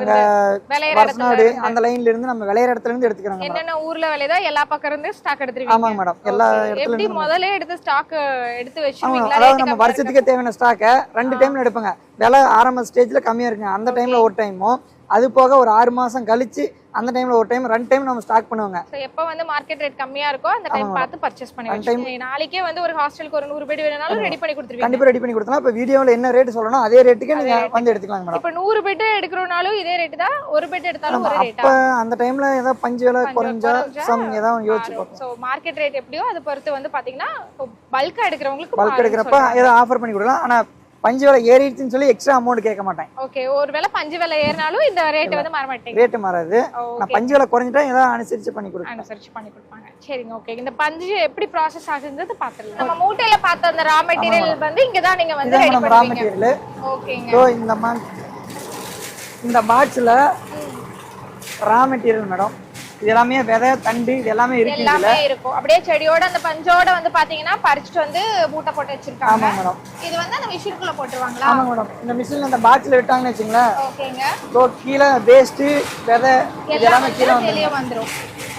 வருசநாடு. அந்த லைன்ல இருந்து நம்ம விளையாட இடத்துல இருந்து எடுத்துக்கிறாங்க என்னென்ன ஊர்ல விளையுதோ எல்லா பக்கம் இருந்து ஸ்டாக் எடுத்துருவீங்க. ஆமாங்க மேடம். எல்லா. இடத்துல எப்படி முதல்ல எடுத்து ஸ்டாக் எடுத்து ஆமா வச்சிருவீங்களா அதாவது நம்ம வருஷத்துக்கே தேவையான ஸ்டாக்கை ரெண்டு டைம்ல எடுப்பாங்க. விலை ஆரம்ப ஸ்டேஜ்ல கம்மியா இருக்குங்க. அந்த டைம்ல ஒரு டைமும் அது போக ஒரு ஆறு மாசம் கழிச்சு அந்த டைம்ல ஒரு டைம் ரெண்டு டைம் நம்ம ஸ்டாக் பண்ணுவாங்க. So, எப்ப வந்து மார்க்கெட் ரேட் கம்மியா இருக்கோ அந்த டைம். பார்த்து பர்ச்சேஸ் பண்ணி வச்சுக்கோங்க. நாளைக்கே வந்து ஒரு ஹாஸ்டலுக்கு ஒரு நூறு பேர் வேணும்னாலும் ரெடி பண்ணி கொடுத்துருவீங்க. கண்டிப்பா ரெடி பண்ணி கொடுத்தலாம். இப்ப வீடியோல என்ன ரேட் சொல்லணும் அதே ரேட்டுக்கு நீங்க வந்து எடுத்துக்கலாம் மேடம் இப்ப நூறு பெட் எடுக்கிறோம்னாலும் இதே ரேட் தான். ஒரு பெட் எடுத்தாலும் ஒரு ரேட்டா அப்ப அந்த டைம்ல ஏதாவது பஞ்சு விலை குறைஞ்சா சம் ஏதாவது யோசிச்சு பார்ப்போம். சோ மார்க்கெட் ரேட் எப்படியோ அதை பொறுத்து வந்து பாத்தீங்கன்னா பல்கா எடுக்கிறவங்களுக்கு பல்க் எடுக்கிறப்ப ஏதாவது ஆஃபர் பண்ணி கொடுக்கலாம். ஆனா பஞ்சு விலை ஏறிடுச்சுன்னு சொல்லி எக்ஸ்ட்ரா அமௌண்ட் கேட்க மாட்டேன். ஓகே ஒருவேளை பஞ்சு விலை ஏறினாலும் இந்த ரேட் வந்து மாற மாட்டேங்க. ரேட்டு மாறாது. நான் பஞ்சு விலை குறைஞ்சிட்டா ஏதாவது அனுசரிச்சு பண்ணி கொடுப்பேன். அனுசரிச்சு பண்ணி கொடுப்பாங்க. சரிங்க ஓகே இந்த பஞ்சு எப்படி ப்ராசஸ் ஆகுதுன்றது பாத்துடலாம். நம்ம மூட்டையில பார்த்த அந்த ரா மெட்டீரியல் வந்து இங்க தான் நீங்க வந்து ரெடி நம்ம ரா பண்ணுவீங்க மெட்டீரியல் ஓகேங்க ஸோ இந்த மா இந்த பாக்ஸில் ரா மெட்டீரியல் மேடம். இது எல்லாமே விதை தண்டு இது எல்லாமே இருக்கு எல்லாமே இருக்கும். அப்படியே செடியோட அந்த பஞ்சோட வந்து பாத்தீங்கன்னா பறிச்சுட்டு வந்து மூட்டை போட்டு வச்சிருக்காங்க. ஆமாம் மேடம். இது வந்து அந்த மிஷினுக்குள்ள போட்டுருவாங்களா? ஆமாம் மேடம். இந்த மிஷினில் இந்த பாக்ஸில் விட்டாங்கன்னு வச்சுங்களேன். ஓகேங்க. ஸோ கீழே வேஸ்ட்டு விதை இது எல்லாம் கீழே வந்து வந்துடும் வெளியே வந்துரும்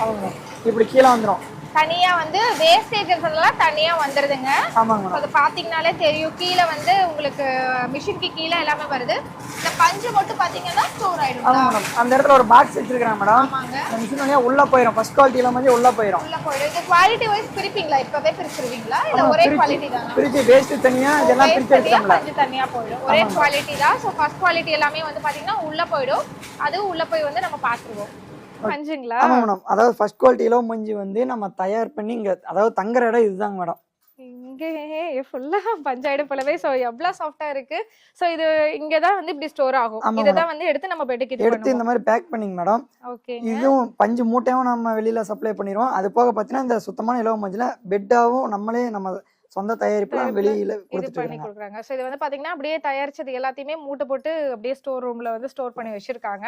ஆமாங்க இப்படி கீழே வந்துடும் தனியா வந்து வேஸ்டேஜஸ் எல்லாம் தனியா வந்துருதுங்க. அது பாத்தீங்கனாலே தெரியும். கீழே வந்து உங்களுக்கு மிஷினுக்கு கீழே எல்லாமே வருது. இந்த பஞ்சு மட்டும் பாத்தீங்கன்னா ஸ்டோர் ஆயிடும் மேடம் அந்த இடத்துல ஒரு பாக்ஸ் வச்சிருக்கிறாங்க மேடம். இந்த மிஷின் வழியாக உள்ளே போயிடும் ஃபர்ஸ்ட் குவாலிட்டியில் வந்து உள்ளே போயிடும் உள்ள போயிடும். இது குவாலிட்டி வைஸ் பிரிப்பீங்களா? இப்பவே பிரிச்சிருவீங்களா? இல்ல ஒரே குவாலிட்டி தானா? பிரிச்சு வேஸ்ட்டு தனியாக இதெல்லாம் பிரிச்சு தனியா, எடுத்துட்டோம்ல பஞ்சு தனியா போயிடும். ஒரே குவாலிட்டி தான். ஸோ ஃபர்ஸ்ட் குவாலிட்டி எல்லாமே வந்து பாத்தீங்கன்னா உள்ள போயிடும். அதுவும் உள்ள போய் வந்து நம்ம பாத்துருவோம். பஞ்சுங்களா? ஆமா மேடம் அதாவது ஃபர்ஸ்ட் குவாலிட்டி இலவ மஞ்சு வந்து நம்ம தயார் பண்ணி இங்க அதாவது தங்குற இடம் இதுதாங்க மேடம் இங்கே ஃபுல்லா பஞ்சாயிடு போலவே சோ எவ்வளவு சாஃப்டா இருக்கு. சோ இது இங்கதான் வந்து இப்படி ஸ்டோர் ஆகும். ஆமா, இததான் வந்து எடுத்து நம்ம பெட்டுக்கு இது எடுத்து இந்த மாதிரி பேக் பண்ணிங்க மேடம் ஓகேங்க. இதுவும் பஞ்சு மூட்டையும் நம்ம வெளியில சப்ளை பண்ணிடுவோம். அது போக பார்த்தீங்கன்னா இந்த சுத்தமான இலவ மஞ்சள் பெட்டாவும் நம்மளே நம்ம சொந்த தயாரிப்புல வெளியில இது பண்ணி கொடுக்குறாங்க. சோ இது வந்து பாத்தீங்கன்னா அப்படியே தயாரிச்சது எல்லாத்தையுமே மூட்டை போட்டு அப்படியே ஸ்டோர் ரூம்ல வந்து ஸ்டோர் பண்ணி வச்சிருக்காங்க.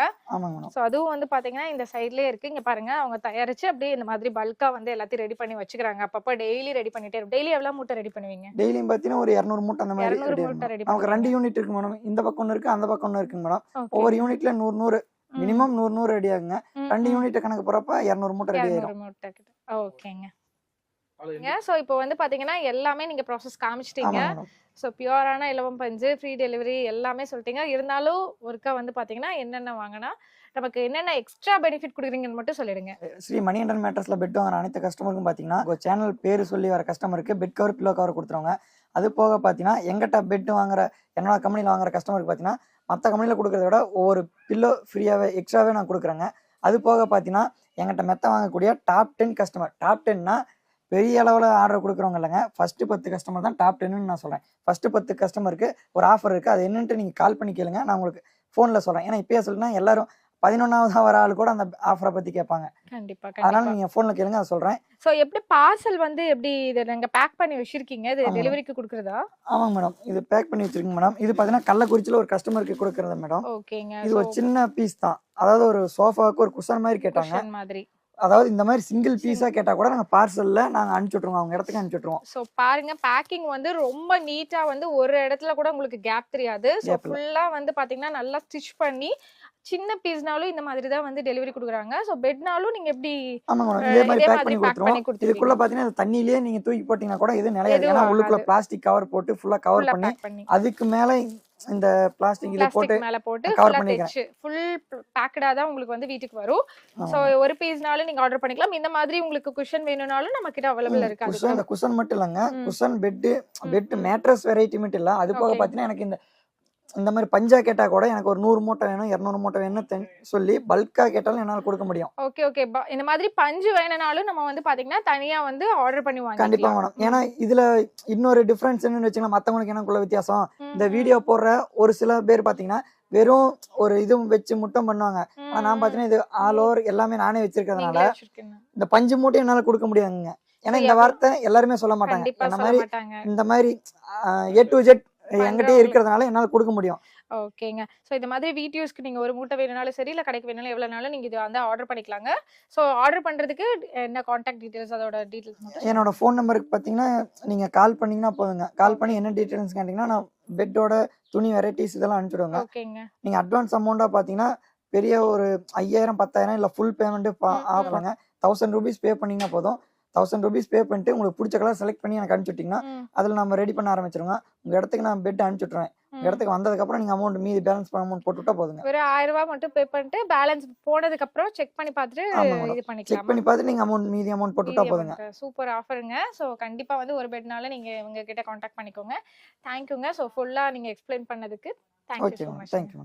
சோ அதுவும் வந்து பாத்தீங்கன்னா இந்த சைட்லயே இருக்கு. இங்க பாருங்க அவங்க தயாரிச்சு அப்படியே இந்த மாதிரி பல்கா வந்து எல்லாத்தையும் ரெடி பண்ணி வச்சுக்கிறாங்க அப்பப்ப டெய்லி ரெடி பண்ணிட்டே டெய்லி எவ்வளவு மூட்டை ரெடி பண்ணுவீங்க? டெய்லியும் பார்த்தீங்கன்னா ஒரு இரநூறு மூட்டை அந்த மாதிரி 200 ready மூட்டை ஆகும். ready நமக்கு ரெண்டு. யூனிட் இருக்கு மேடம். இந்த பக்கம் ஒன்று இருக்கு அந்த பக்கம் ஒன்று இருக்குங்க மேடம். ஒவ்வொரு யூனிட்ல நூறு நூறு. மினிமம் நூறு நூறு ரெடி ஆகுங்க. ரெண்டு. யூனிட் கணக்கு போறப்ப இரநூறு மூட்டை ரெடி ஆயிரும். 200 மூட்டை கிட்ட. ஓகேங்க சோ இப்போ வந்து பாத்தீங்கன்னா எல்லாமே நீங்க ப்ராசஸ் காமிச்சிட்டீங்க. ஸோ பியூரான இலவம் பஞ்சு ஃப்ரீ டெலிவரி எல்லாமே சொல்லிட்டீங்க. இருந்தாலும் ஒருக்கா வந்து பாத்தீங்கன்னா என்னென்ன வாங்கினா நமக்கு என்னென்ன எக்ஸ்ட்ரா பெனிஃபிட் கொடுக்குறீங்கன்னு மட்டும் சொல்லிடுங்க. ஸ்ரீ மணிகண்டன் மேட்டர்ஸ்ல பெட் வாங்குற அனைத்து கஸ்டமருக்கும் பார்த்தீங்கன்னா உங்க சேனல் பேர் சொல்லி வர கஸ்டமருக்கு பெட் கவர் பில்லோ கவர் கொடுத்துருவாங்க. அது போக பார்த்தீங்கன்னா எங்கிட்ட பெட் வாங்குற என்னோட கம்பெனியில் வாங்குற கஸ்டமருக்கு பார்த்தீங்கன்னா மற்ற கம்பெனியில் கொடுக்கறத விட ஒவ்வொரு பில்லோ ஃப்ரீயாகவே எக்ஸ்ட்ராவே நான் கொடுக்குறேங்க. அது போக பார்த்தீங்கன்னா எங்கிட்ட மெத்த வாங்கக்கூடிய டாப் டென் கஸ்டமர் டாப் டென்னா பெரிய அளவில் ஆர்டர் கொடுக்குறவங்க இல்லைங்க. ஃபர்ஸ்ட் பத்து கஸ்டமர் தான் டாப் டென்னு நான் சொல்கிறேன் ஃபர்ஸ்ட் பத்து கஸ்டமருக்கு ஒரு ஆஃபர் இருக்குது அது என்னன்ட்டு நீங்கள் கால் பண்ணி கேளுங்க. நான் உங்களுக்கு ஃபோனில் சொல்கிறேன் ஏன்னா இப்பயே சொல்லினா எல்லாரும் பதினொன்றாவது வர ஆள் கூட அந்த ஆஃபரை பற்றி கேட்பாங்க. கண்டிப்பா அதனால நீங்க போன்ல கேளுங்க அதை சொல்றேன். சோ எப்படி பார்சல் வந்து எப்படி இதை நீங்க பேக் பண்ணி வச்சிருக்கீங்க? இது. டெலிவரிக்கு கொடுக்குறதா? ஆமாங்க மேடம் இது பேக் பண்ணி வச்சிருக்கீங்க மேடம் இது பாத்தீங்கன்னா கள்ளக்குறிச்சியில ஒரு கஸ்டமருக்கு கொடுக்கறது மேடம் ஓகேங்க இது ஒரு சின்ன பீஸ் தான். அதாவது ஒரு சோஃபாவுக்கு ஒரு குஷன் மாதிரி கேட்டாங்க. மாதிரி. அதாவது இந்த மாதிரி சிங்கிள் பீஸா கேட்டா கூட நாங்க பார்சல்ல நாங்க அனுப்பிச்சு விட்டுருவோம். அவங்க இடத்துக்கு அனுப்பிச்சு விட்டுருவோம். சோ பாருங்க பேக்கிங் வந்து ரொம்ப நீட்டா வந்து ஒரு இடத்துல கூட உங்களுக்கு கேப் தெரியாது. இல்ல. ஃபுல்லா வந்து பாத்தீங்கன்னா நல்லா ஸ்டிச் பண்ணி சின்ன பீஸ்னாலும் இந்த மாதிரி தான் வந்து டெலிவரி கொடுக்குறாங்க. சோ பெட்னாலும் நீங்க எப்படி ஆமாங்க இதே மாதிரி பேக் பண்ணி கொடுத்துருவோம். இதுக்குள்ள பாத்தீங்கன்னா தண்ணியிலேயே நீங்க தூக்கி போட்டீங்கன்னா கூட இது நிலையாது. ஏன்னா உள்ளுக்குள்ள. பிளாஸ்டிக் கவர் போட்டு ஃபுல்லா கவர் பண்ணி. அதுக்கு மேல இந்த பிளாஸ்டிக் இது போட்டு மேல போட்டு ஃபுல்லா பண்ணிக்கிறேன். ஃபுல் பேக்கடா தான் உங்களுக்கு வந்து வீட்டுக்கு வரும் சோ ஒரு பீஸ்னாலும் நீங்க ஆர்டர் பண்ணிக்கலாம் இந்த மாதிரி உங்களுக்கு குஷன் வேணும்னாலும் நம்ம கிட்ட அவைலபிள் இருக்கு குஷன் இந்த குஷன் மட்டும் இல்லைங்க. குஷன் பெட் ம். மேட்ரஸ் வெரைட்டி மட்டும் இல்ல அது போக. பாத்தீங்கன்னா எனக்கு இந்த இந்த மாதிரி பஞ்சா கேட்டா கூட எனக்கு ஒரு நூறு மூட்டை வேணும் இரநூறு மூட்டை வேணும் தென் சொல்லி பல்கா கேட்டாலும் என்னால கொடுக்க முடியும். Okay okay. இந்த மாதிரி பஞ்சு வேணும்னாலும் நம்ம வந்து பாத்தீங்கன்னா தனியா வந்து ஆர்டர் பண்ணி கண்டிப்பா மேடம் ஏன்னா இதுல இன்னொரு டிஃபரன்ஸ் என்னன்னு வச்சுக்கலாம் மத்தவங்களுக்கு எனக்குள்ள வித்தியாசம்? இந்த வீடியோ போடுற ஒரு சில பேர் பாத்தீங்கன்னா வெறும் ஒரு இது வச்சு முட்டம் பண்ணுவாங்க. ஆனா நான். பாத்தீங்கன்னா இது ஆல் ஓவர் எல்லாமே நானே வச்சிருக்கிறதுனால. இந்த பஞ்சு மூட்டையும் என்னால கொடுக்க முடியாதுங்க. ஏன்னா இந்த வார்த்தை எல்லாருமே சொல்ல மாட்டாங்க. இந்த மாதிரி இந்த மாதிரி ஏ டு ஜெட் பண்றவங்க- இருக்கிறதுனால என்னால கொடுக்க முடியும். ஓகேங்க. சோ இந்த மாதிரி வீடியோஸ்க்கு நீங்க ஒரு மூட்டை வேணும்னாலும் சரி இல்ல கடைக்கு வேணும்னாலும் எவ்வளவுனாலும் நீங்க இது வந்து ஆர்டர் பண்ணிக்கலாங்க. சோ ஆர்டர் பண்றதுக்கு என்ன காண்டாக்ட் டீடைல்ஸ் அதோட மட்டும் என்னோட ஃபோன் நம்பருக்கு பார்த்தீங்கன்னா நீங்க கால் பண்ணீங்கன்னா போதுங்க. கால் பண்ணி என்ன டீட்டெயில்ஸ் கேட்டீங்கன்னா நான் பெட்டோட துணி வெரைட்டிஸ் இதெல்லாம் அனுப்பிச்சிடுவேங்க. ஓகேங்க. நீங்க அட்வான்ஸ் அமௌண்ட்டா பார்த்தீங்கன்னா பெரிய ஒரு ஐயாயிரம் பத்தாயிரம் இல்லை ஃபுல் பேமெண்ட் ம், ம். ஆஃபருங்க தௌசண்ட் ருபீஸ் பே பண்ணீங்கன்னா போதும். தௌசண்ட் ருபீஸ் பே பண்ணிட்டு உங்களுக்கு பிடிச்ச கலர் செலக்ட் பண்ணி எனக்கு அனுப்பிச்சு விட்டீங்கன்னா ம், அதில் நம்ம ரெடி பண்ண ஆரம்பிச்சிருவோங்க உங்க இடத்துக்கு நான் பெட் அனுப்பிச்சு விட்ருவேன் உங்க ம். இடத்துக்கு வந்ததுக்கப்புறம் நீங்க அமௌண்ட் மீதி பேலன்ஸ் அமௌண்ட் போட்டு விட்டா போதுங்க. ஒரு ஆயிரம் ரூபாய் மட்டும் பே பண்ணிட்டு பேலன்ஸ் போனதுக்கு அப்புறம் செக் பண்ணி பார்த்துட்டு. இது செக் பண்ணிக்கலாம் பண்ணி பார்த்துட்டு நீங்க அமௌண்ட் மீதி அமௌண்ட் போட்டு விட்டா போதுங்க. சூப்பர் ஆஃபருங்க ஸோ கண்டிப்பா வந்து ஒரு பெட்னால நீங்க இவங்க கிட்ட காண்டாக்ட் பண்ணிக்கோங்க. தேங்க்யூங்க ஸோ ஃபுல்லா நீங்க எக்ஸ்பிளைன் பண்ணதுக்கு தேங்க்யூ மேம் மச் தேங்க்யூ